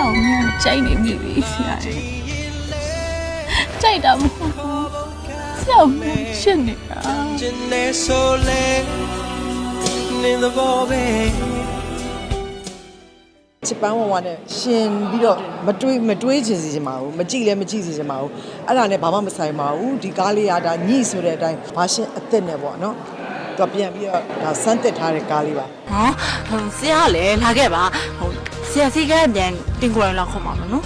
အောင်မြန်ကြိုက်နေပြီဆရာရဲ့ကြိုက်တာမဟုတ်ဘူးဆရာမချစ်နေတာ Cine sole in the vobe ချစ်ပန်းဝဝနဲ့ရှင်ပြီးတော့မတွေးမတွေးချင်စီချင်ပါဘူးမကြည့်လည်းမကြည့်စီချင်ပါဘူးအဲ့ဒါနဲ့ဘာမှမဆိုင်ပါဘူးဒီကားလေးကဒါညှိဆိုတဲ့အတိုင်းဘာရှင်အသက်နဲ့ပေါ့နော်သူကပြန်ပြီးတော့ဒါစမ်းသစ်ထားတဲ့ကားလေးပါဟောဟိုဆရာကလည်းလာခဲ့ပါဟို ဆရာစီကပြန်တင်ကိုယ်လောက်ခေါ်ပါမယ်နော်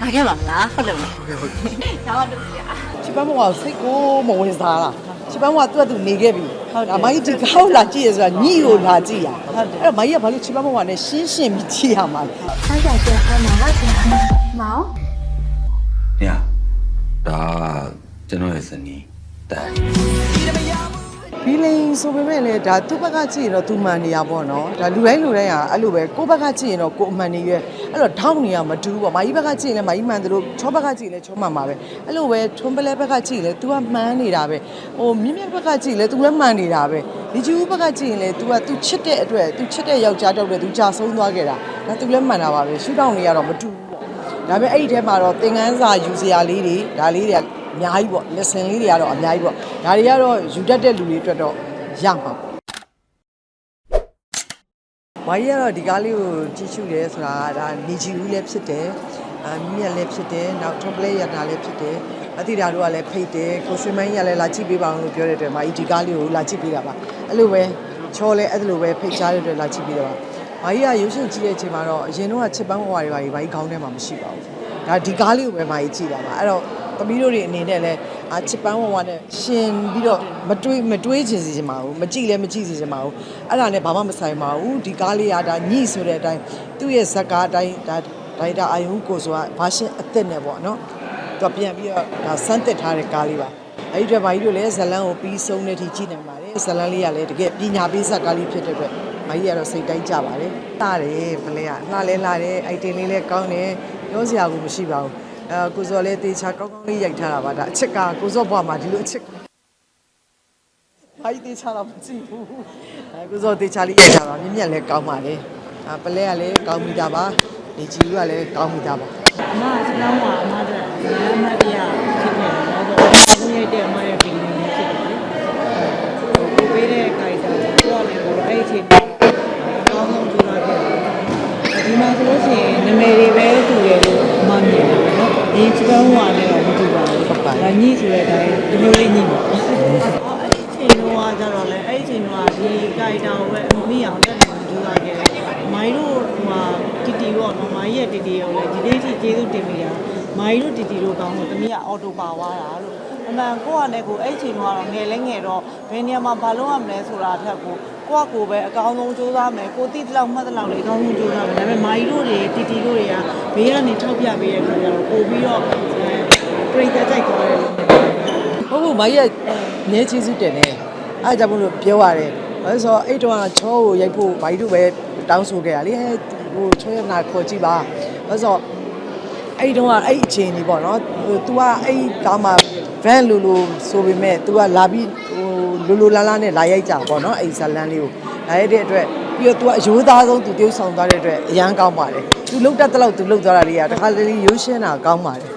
လာခဲ့ပါမလားဟုတ်တယ်မလားဟုတ်ကဲ့ဒါတော့ဆရာချစ်ပန်းဝဝကိုစိတ်ကိုမဝင်စားလားချစ်ပန်းဝဝသူ့အတူနေခဲ့ပြီဟုတ်တယ်မိုင်းဒီကားကိုလာကြည့်ရဆိုတာညှိကိုလာကြည့်ရဟုတ်တယ်အဲ့တော့မိုင်းကဘာလို့ချစ်ပန်းဝဝနဲ့ရှင်းရှင်းပြီးကြည့်ရမှာလဲအားကြပြန်ဖမ်းမှာလားဆရာမောင်။ညဒါကျွန်တော်ရဲ့ဇနီးတန် ဘီလိန်ဆိုပေမဲ့လည်းဒါသူ့ဘက်ကကြည့်ရင်တော့သူမှန်နေရပေါ့နော်ဒါလူတိုင်းလူတိုင်းကအဲ့လိုပဲကိုယ့်ဘက်ကကြည့်ရင်တော့ကိုယ်အမှန်နေရွယ်အဲ့တော့ထောင်းနေရမတူဘူးပေါ့မာကြီးဘက်ကကြည့်ရင်လည်းမာကြီးမှန်တယ်လို့ချောဘက်ကကြည့်ရင်လည်းချောမှန်ပါပဲအဲ့လိုပဲထွန်းပလဲဘက်ကကြည့်ရင်လည်း तू ကမှန်နေတာပဲဟိုမြင့်မြတ်ဘက်ကကြည့်ရင်လည်း तू လည်းမှန်နေတာပဲဒီကျူဘက်ကကြည့်ရင်လည်း तू က तू ချစ်တဲ့အတွက် तू ချစ်တဲ့ယောက်ျားတော့လည်း तू ကြာဆုံးသွားခဲ့တာဒါ तू လည်းမှန်တာပါပဲရှူတောင်းနေရတော့မတူဘူးပေါ့ဒါပေမဲ့အဲ့ဒီထဲမှာတော့သင်ခန်းစာယူစရာလေးတွေဒါလေးတွေက အများကြီးပေါ့ lesson လေးတွေကတော့အများကြီးပေါ့ဒါတွေကတော့ယူတတ်တဲ့လူတွေအတွက်တော့ရမှာပေါ့ဝိုင်းရတော့ဒီကားလေးကိုကြည့်ရှုတယ်ဆိုတာကဒါနေကြည်ဦးလည်းဖြစ်တယ်အမြက်လည်းဖြစ်တယ်နောက် top play ရတာလည်းဖြစ်တယ်အတိဒါတို့ကလည်းဖိတ်တယ်ကိုရွှေမိုင်းရလည်းလာကြည့်ပေးပါအောင်လို့ပြောတဲ့အတွက်မာကြီးဒီကားလေးကိုလာကြည့်ပေးတာပါအဲ့လိုပဲချောလဲအဲ့လိုပဲဖိတ်ချတဲ့အတွက်လာကြည့်ပေးတာပါမာကြီးကရုပ်ရှင်ကြည့်တဲ့အချိန်မှာတော့အရင်တော့ချစ်ပန်းဘဝတွေပါကြီးမာကြီးခေါင်းထဲမှာမရှိပါဘူးဒါဒီကားလေးကိုပဲမာကြီးကြည့်တာပါအဲ့တော့ သမီးတို့တွေအနေနဲ့လည်းအချစ်ပန်းဝဝနဲ့ရှင်ပြီးတော့မတွေးမတွေးချင်စီချင်ပါဘူးမကြည့်လည်းမကြည့်စီချင်ပါဘူးအဲ့ဒါနဲ့ဘာမှမဆိုင်ပါဘူးဒီကားလေးကဒါညှိဆိုတဲ့အတိုင်းသူ့ရဲ့ဇက်ကားအတိုင်းဒါဒိုင်တာအာယုံကိုဆိုတာဘာရှင်အသက်နဲ့ပေါ့နော်သူကပြန်ပြီးတော့ဒါစမ်းသစ်ထားတဲ့ကားလေးပါအဲ့ဒီအတွက်ဘာကြီးတို့လည်းဇလန်းကိုပြီးဆုံးတဲ့အထိကြည့်နိုင်ပါတယ်ဇလန်းလေးကလည်းတကယ်ပညာပေးဇက်ကားလေးဖြစ်တဲ့အတွက်မကြီးကတော့စိတ်တိုင်းကြပါတယ်တားတယ်မလဲကလှလဲလှတယ်အိုက်တင်လေးလည်းကောင်းတယ်ပြောစရာကိုမရှိပါဘူး အဲကိုစော်လည်းတေချာကောင်းကောင်းလေးရိုက်ထားတာပါဒါအချက်ကကိုစောဘွားမှာဒီလိုအချက်ဘာကြီးတေချာတော့မကြည့်ဘူးအဲကိုစောတေချာလေးရိုက်ထားတာမြင့်မြတ်လည်းကောင်းပါလေအပလဲကလည်းကောင်းမိတာပါနေကြည့်ကလည်းကောင်းမိတာပါအမစလောင်းကအမတို့အမတရားဖြစ်နေတယ်တော့အခုရိုက်တဲ့အမရဲ့ပြည်နေနေဖြစ်တယ်လေကိုပေးတဲ့ခိုင်တာကိုကလည်းဘောအဲ့အချိန်မှာအကောင်းဆုံးကြိုးစားခဲ့တယ်ဒီမှာဆိုလို့ရှိရင်နာမည်တွေပဲတူတယ်လို့အမမြင်တယ်ပေါ့နော်ဒီစပန်းဟွာနဲ့တော့မတူပါဘူးဒါညှိဆို တဲ့အတိုင်းဒီလိုလေးညှိပါအဲ့ဒီချိန်တော့ကျတော့လေအဲ့ဒီချိန်တော့ဒီခိုင်တာကိုပဲအမိအောင်တက်နေကြိုးစားခဲ့တယ်မိုင်းတို့ဟိုမှာတီတီပေါ့နော်မိုင်းရဲ့တီတီကိုလည်းဒီနေ့ထိကျေးဇူးတင်မိတာမိုင်းတို့တီတီတို့ကောင်းလို့တမီးကအော်တိုပါသွားတာလို့အမှန်ကိုကလည်းကိုအဲ့ချိန်တော့ငယ်လဲငယ်တော့ဘယ်နေရာမှာဘာလုပ်ရမလဲဆိုတာထက်ကိုကိုကကိုပဲအကောင်းဆုံးစူးစမ်းမယ်ကိုတိတလောက်မှတ်တလောက်လေးအကောင်းဆုံးစူးစမ်းမယ်ဒါပေမဲ့မိုင်းတို့တွေတီတီတို့တွေကဘေးကနေထောက်ပြပေးတဲ့ခါကျတော့ပို့ပြီးတော့ပြိတ္တကြိုက်သွားတယ်လို့ဟုတ်ဘူး မကြီးကနဲချေးစုတယ်နေအဲဒါကြောင့်မလို့ပြောရတယ်ဘာလို့ဆိုတော့အဲ့တော့ကချောကိုရိုက်ဖို့ဘာကြီးတို့ပဲတောင်းဆိုခဲ့ရလေဟဲ့ဟိုချောရနာခေါ်ကြည့်ပါဘာလို့ဆိုတော့အဲ့တော့ကအဲ့အချိန်ကြီးပေါ့နော်ဟို तू ကအဲ့ကားမှာ van လူလူဆိုပေမဲ့ तू ကလာပြီးဟိုလူလူလာလာနဲ့လာရိုက်ကြပေါ့နော်အဲ့ဇလန်းလေးကိုလာရိုက်တဲ့အတွက်ပြီးတော့ तू ကအယိုးသားဆုံး तू တယောက်ဆောင်သွားတဲ့အတွက်အရန်ကောင်းပါတယ် तू လုတ်တတ်တဲ့လောက် तू လုတ်သွားတာလေးကတခါလေရိုးရှင်းတာကောင်းပါတယ်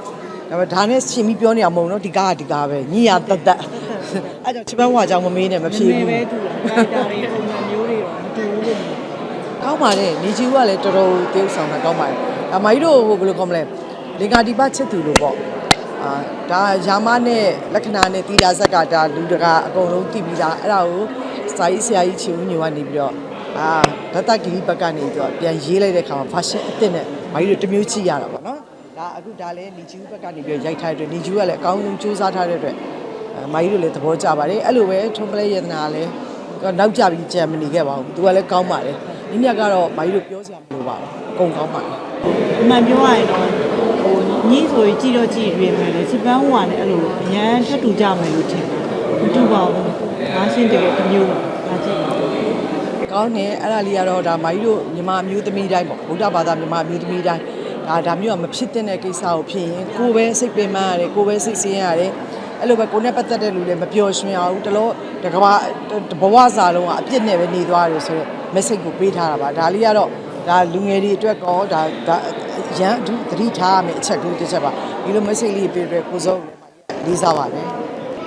ဒါပေမဲ့ဒါနဲ့ရှင်ပြီးပြောနေရမဟုတ်နော်ဒီကားကဒီကားပဲညီရတတ်တတ်အဲ့ကြောင့်ချပန်းဝါကြောင့်မမေးနဲ့မဖြေနာမည်ဘူးပဲတူတယ်ဒါတွေပုံစံမျိုးတွေတော့မတူဘူးလို့ကောင်းပါတယ်နေချီဦးကလည်းတော်တော်တရုပ်ဆောင်တာကောင်းပါတယ်အမကြီးတို့ဟိုဘယ်လိုခေါ်မလဲလင်္ကာဒီပချစ်သူလို့ပေါ့အာဒါယာမနဲ့လက္ခဏာနဲ့တီတာဇက်ကဒါလူတကာအကုန်လုံးတည်ပြီးသားအဲ့ဒါကိုစာရေးဆရာကြီးချီဦးညိုကနေပြီးတော့အာဒတဂီဘက်ကနေပြီးတော့ပြန်ရေးလိုက်တဲ့ခါမှာ fashion အစ်စ်နဲ့မကြီးတို့တစ်မျိုးချိရတာပေါ့နော် ဒါအခုဒါလည်းနေချီဦးဘက်ကနေပြီးတော့ရိုက်ထားတဲ့အတွက်နေချီဦးကလည်းအကောင်းဆုံးစူးစမ်းထားတဲ့အတွက်အဲမာကြီးတို့လည်းသဘောကျပါတယ်အဲ့လိုပဲထုံးပလဲယတနာလည်းသူကနောက်ကျပြီးကြံမနေခဲ့ပါဘူးသူကလည်းကောင်းပါတယ်ဒီမြတ်ကတော့မာကြီးတို့ပြောစရာမလိုပါဘူးအကုန်ကောင်းပါတယ်အမှန်ပြောရရင်တော့ဟိုညည်းဆိုရင်ကြည့်တော့ကြည့်ရွေးမယ်လေစပန်းဟွာနဲ့အဲ့လိုအရန်ထပ်တူကြမယ်လို့ထင်တယ်မတူပါဘူးငါရှင်းတကယ်တစ်မျိုးပါငါကြည့်ပါကောင်းတယ်အဲ့ဒါလေးကတော့ဒါမာကြီးတို့မြန်မာအမျိုးသမီးတိုင်းပေါ့ဗုဒ္ဓဘာသာမြန်မာအမျိုးသမီးတိုင်း ဒါဒါမျိုးကမဖြစ်တဲ့ကိစ္စကိုဖြစ်ရင်ကိုယ်ပဲစိတ်ပင်ပန်းရတယ်ကိုယ်ပဲစိတ်ဆင်းရဲရတယ်အဲ့လိုပဲကိုယ်နဲ့ပတ်သက်တဲ့လူတွေမပျော်ရွှင်အောင်တလို့တကဘာဘဝစာလုံးကအပြစ်နဲ့ပဲနေသွားတယ်ဆိုတော့ message ကိုပေးထားတာပါဒါလေးကတော့ဒါလူငယ်တွေအတွက်ကောဒါဒါရန်အထူးသတိထားရမယ့်အချက်ကလေးတစ်ချက်ပါဒီလို message လေးပေးတဲ့ကိုစုံလေးစားပါတယ်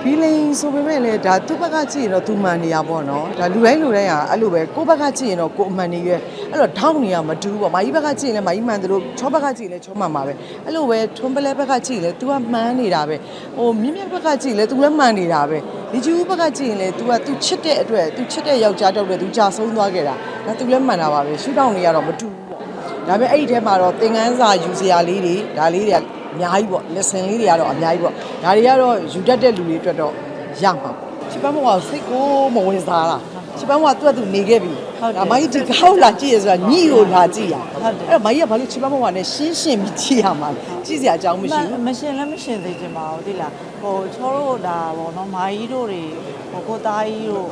ဖီလင်းဆိုပေမဲ့လည်းဒါသူ့ဘက်ကကြည့်ရင်တော့သူမှန်နေရပေါ့နော်ဒါလူတိုင်းလူတိုင်းကအဲ့လိုပဲကိုယ့်ဘက်ကကြည့်ရင်တော့ကိုယ်အမှန်နေရွယ်အဲ့တော့ထောင်းနေရမတူဘူးပေါ့မာကြီးဘက်ကကြည့်ရင်လည်းမာကြီးမှန်တယ်လို့ချောဘက်ကကြည့်ရင်လည်းချောမှန်ပါပဲအဲ့လိုပဲထွန်းပလဲဘက်ကကြည့်ရင်လည်း तू ကမှန်နေတာပဲဟိုမြင့်မြတ်ဘက်ကကြည့်ရင်လည်း तू လည်းမှန်နေတာပဲဒီကျူဘက်ကကြည့်ရင်လည်း तू က तू ချစ်တဲ့အတွက် तू ချစ်တဲ့ယောက်ျားတောက်တဲ့ तू ကြာဆုံးသွားခဲ့တာဒါ तू လည်းမှန်တာပါပဲရှူတောင်းနေရတော့မတူဘူးပေါ့ ဒါပေမဲ့အဲ့ဒီထဲမှာတော့သင်ခန်းစာယူစရာလေးတွေဒါလေးတွေက အများကြီးပေါ့ lesson လေးတွေကတော့အများကြီးပေါ့ဒါတွေကတော့ယူတတ်တဲ့လူတွေအတွက်တော့ရမှာပေါ့ချစ်ပန်းမောကစိတ်ကိုမဝင်စားလားချစ်ပန်းမောကသူ့အတူနေခဲ့ပြီဒါမိုင်းဒီကောက်လာကြည့်ရဆိုတာညိကိုလာကြည့်ရအဲ့တော့မိုင်းကဘာလို့ချစ်ပန်းမောကနဲ့ရှင်းရှင်းပြီးကြည့်ရမှာလဲကြည့်စရာအကြောင်းမရှိဘူးမရှင်လည်းမရှင်သေးချင်ပါဘူးသိလားဟိုချောတို့ဒါဗောနော်မာကြီးတို့တွေဟိုကိုသားကြီးတို့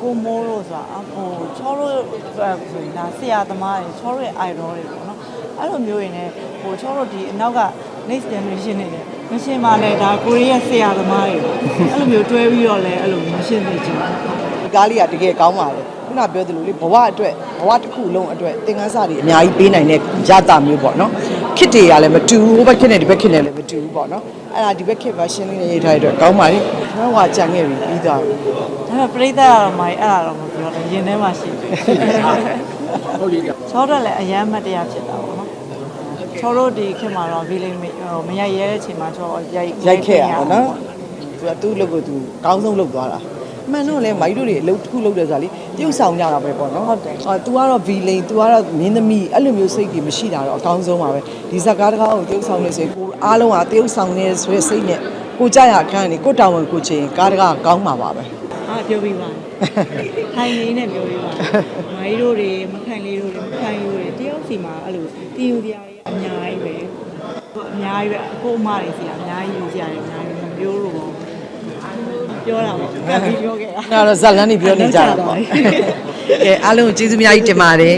ကိုမိုးတို့ဆိုတာဟိုချောတို့ဆိုရင်ဒါဆရာသမားတွေချောတို့ရဲ့ idol တွေပေါ့နော်အဲ့လိုမျိုးရင်လည်းဟိုချောတို့ဒီအနောက်က next generation တွေလည်းမရှင်ပါနဲ့ဒါကိုရီးယားဆရာသမားတွေပေါ့အဲ့လိုမျိုးတွဲပြီးတော့လည်းအဲ့လိုမရှင်သေးချင်ဘူးဒီကားလေးကတကယ်ကောင်းပါလေခုနပြောသလိုလေဘဝအတွက်ဘဝတစ်ခုလုံးအတွက်သင်ခန်းစာတွေအများကြီးပေးနိုင်တဲ့ရတာမျိုးပေါ့နော်ခစ်တွေကလည်းမတူဘူးဟိုဘက်ခစ်နဲ့ဒီဘက်ခစ်နဲ့လည်းမတူဘူးပေါ့နော်အဲ့ဒါဒီဘက်ခစ် version လေးနဲ့ရေးထားတဲ့အတွက်ကောင်းပါလေကျွန်တော်ကကြံခဲ့ပြီပြီးသွားပြီဒါပေမဲ့ပြိဿကတော့မိုင်းအဲ့ဒါတော့မပြောတယ်ရင်ထဲမှာရှိတယ်ဟုတ်ပြီချောတော့လည်းအယမ်းမတ်တရားဖြစ်တာပေါ့နော် ချောတို့ဒီခင်မှာတော့ဗီလိမဟိုမရိုက်ရဲတဲ့အချိန်မှာချောရိုက်ရိုက်ခဲ့ရပါတော့သူကသူ့လုပ်ကိုသူကောင်းဆုံးလုပ်သွားတာအမှန်တော့လေမိုက်တို့တွေအလုပ်တစ်ခုလုပ်တယ်ဆိုတာလေတရုပ်ဆောင်ကြတာပဲပေါ့နော်ဟုတ်တယ်အော် तू ကတော့ villain तू ကတော့မင်းသမီးအဲ့လိုမျိုးစိတ်ကြီးမရှိတာတော့အကောင်းဆုံးပါပဲဒီဇက်ကားတကားကိုတရုပ်ဆောင်နေစေကိုအားလုံးကတရုပ်ဆောင်နေဆိုတဲ့စိတ်နဲ့ကိုကြရအခန်းနေကိုတောင်းဝင်ကိုချင်းကားတကားကောင်းမှာပါပဲအာပြောပြီးပါထိုင်လေးနဲ့ပြောပြီးပါမိုင်းတို့တွေမခိုင်လေးတို့တွေမခိုင်လေးတို့တွေတယောက်စီမှာအဲ့လိုတီယူပြားတွေ အများကြီးပဲအများကြီးပဲအကိုအမတွေစီကအများကြီးယူကြရတယ်အများကြီးမပြောလို့ပေါ့ပြောတာပေါ့ကပ်ပြီးပြောခဲ့တာအဲ့တော့ဇက်လန်းနေပြောနေကြတာပေါ့ကဲအားလုံးကိုကျေးဇူးအများကြီးတင်ပါတယ်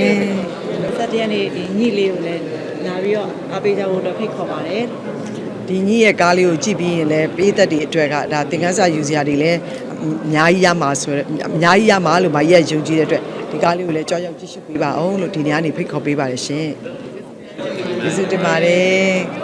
ဆက်တရက်နေ့ဒီညိလေးကိုလည်းလာပြီးတော့အားပေးကြဖို့အတွက်ဖိတ်ခေါ်ပါတယ်ဒီညီရဲ့ကားလေးကိုကြည့်ပြီးရင်လည်းပေးသက်တွေအတွက်ကဒါသင်ခန်းစာယူစရာတွေလည်းအများကြီးရမှာဆိုရယ်အများကြီးရမှာလို့မကြီးကယုံကြည်တဲ့အတွက်ဒီကားလေးကိုလည်းကြောက်ရောက်ကြည့်ရှုပေးပါအောင်လို့ဒီနေ့ကနေဖိတ်ခေါ်ပေးပါတယ်ရှင် ကျေးဇူးတင်ပါတယ်